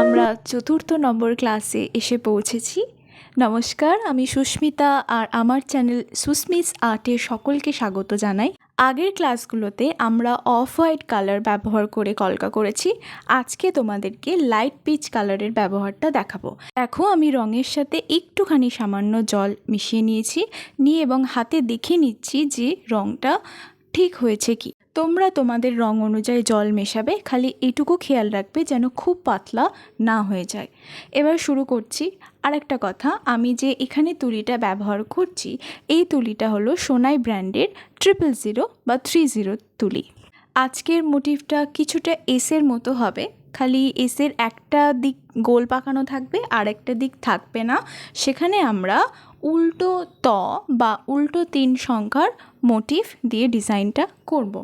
আমরা চতুর্থ নম্বর ক্লাসে এসে পৌঁছেছি। নমস্কার, আমি সুস্মিতা আর আমার চ্যানেল সুস্মিস আর্টে সকলকে স্বাগত জানাই। আগের ক্লাসগুলোতে আমরা অফ হোয়াইট কালার ব্যবহার করে কলকা করেছি। আজকে তোমাদেরকে লাইট পিচ কালারের ব্যবহারটা দেখাবো। দেখো, আমি রঙের সাথে একটুখানি সামান্য জল মিশিয়ে নিয়েছি। নিয়ে এবং হাতে দেখে নিচ্ছি যে রঙটা ঠিক হয়েছে কি। তোমরা তোমাদের রং অনুযায়ী জল মেশাবে, খালি এটুকু খেয়াল রাখবে যেন খুব পাতলা না হয়ে যায়। এবার শুরু করছি আর একটা কথা, আমি যে এখানে তুলিটা ব্যবহার করছি, এই তুলিটা হলো সোনাই ব্র্যান্ডের ট্রিপল জিরো বা থ্রি জিরো তুলি। আজকের মোটিভটা কিছুটা এসের মতো হবে, খালি এসের একটা দিক গোল পাকানো থাকবে আর একটা দিক থাকবে না। সেখানে আমরা উল্টো ত বা উল্টো তিন সংখ্যার মোটিভ দিয়ে ডিজাইনটা করব।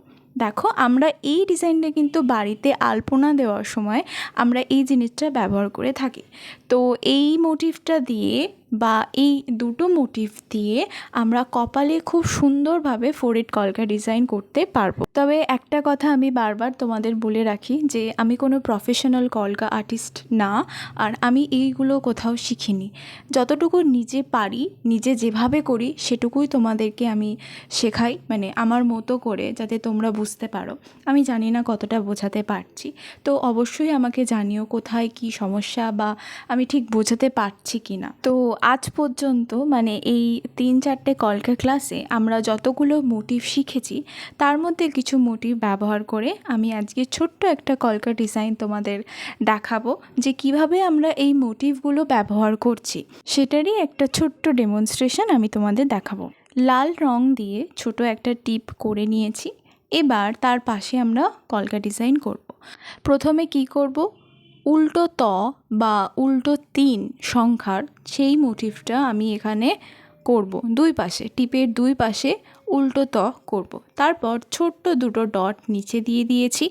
দেখো, আমরা এই ডিজাইনটা কিন্তু বাড়িতে আলপনা দেওয়ার সময় আমরা এই জিনিসটা ব্যবহার করে থাকি। তো এই মোটিভটা দিয়ে বা এই দুটো মোটিভ দিয়ে আমরা কপালে খুব সুন্দরভাবে ফোরেড কলকা ডিজাইন করতে পারব। তবে একটা কথা আমি বারবার তোমাদের বলে রাখি যে আমি কোনো প্রফেশনাল কলকা আর্টিস্ট না আর আমি এইগুলো কোথাও শিখিনি। যতটুকু নিজে পারি, নিজে যেভাবে করি সেটুকুই তোমাদেরকে আমি শেখাই মানে আমার মতো করে যাতে তোমরা বুঝতে পারো। আমি জানি না কতটা বোঝাতে পারছি। তো অবশ্যই আমাকে জানিও কোথায় কি সমস্যা বা আমি ঠিক বোঝাতে পারছি কি না তো আজ পর্যন্ত মানে এই তিন চারটে কলকা ক্লাসে আমরা যতগুলো মোটিভ শিখেছি, তার মধ্যে কিছু মোটিভ ব্যবহার করে আমি আজকে ছোট্ট একটা কলকা ডিজাইন তোমাদের দেখাবো যে কীভাবে আমরা এই মোটিভগুলো ব্যবহার করছি। সেটারই একটা ছোট্ট ডেমনস্ট্রেশন আমি তোমাদের দেখাবো। লাল রং দিয়ে ছোট একটা টিপ করে নিয়েছি, এবার তার পাশে আমরা কলকা ডিজাইন করব। প্রথমে কি করব? উল্টো ত বা উল্টো তিন সংখ্যার সেই মোটিভটা আমি এখানে করব। দুই পাশে, টিপের দুই পাশে উল্টো ত করব। তারপর ছোট্ট দুটো ডট নিচে দিয়ে দিয়েছি।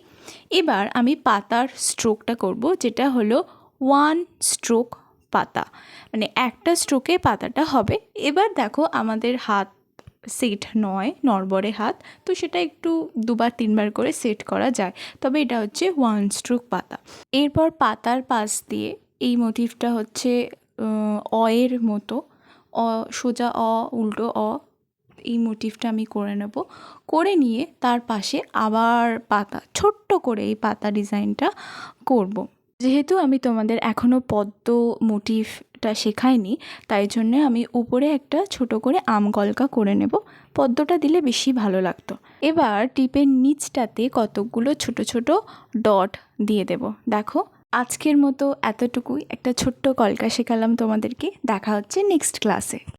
এবার আমি পাতার স্ট্রোকটা করব, যেটা হলো ওয়ান স্ট্রোক পাতা। মানে একটা স্ট্রোকে পাতাটা হবে। এবার দেখো আমাদের হাত সেট নয়, নড়বড়ে হাত, তো সেটা একটু দুবার, তিনবার করে সেট করা যায়। তবে এটা হচ্ছে ওয়ান স্ট্রোক পাতা। এরপর পাতার পাশ দিয়ে এই মোটিভটা হচ্ছে অয়ের মতো, অ, সোজা অ, উল্টো অ, এই মোটিভটা আমি করে নেব। করে নিয়ে তার পাশে আবার পাতা, ছোট্ট করে এই পাতা ডিজাইনটা করব। যেহেতু আমি তোমাদের এখনও পদ্ম মোটিভটা শেখাইনি, তাই জন্য আমি উপরে একটা ছোট করে আম কলকা করে নেব। পদ্মটা দিলে বেশি ভালো লাগতো। এবার টিপের নিচটাতে কতকগুলো ছোট ছোট ডট দিয়ে দেব। দেখো, আজকের মতো এতটুকুই। একটা ছোট্ট কলকা শেখালাম তোমাদেরকে। দেখা হচ্ছে নেক্সট ক্লাসে।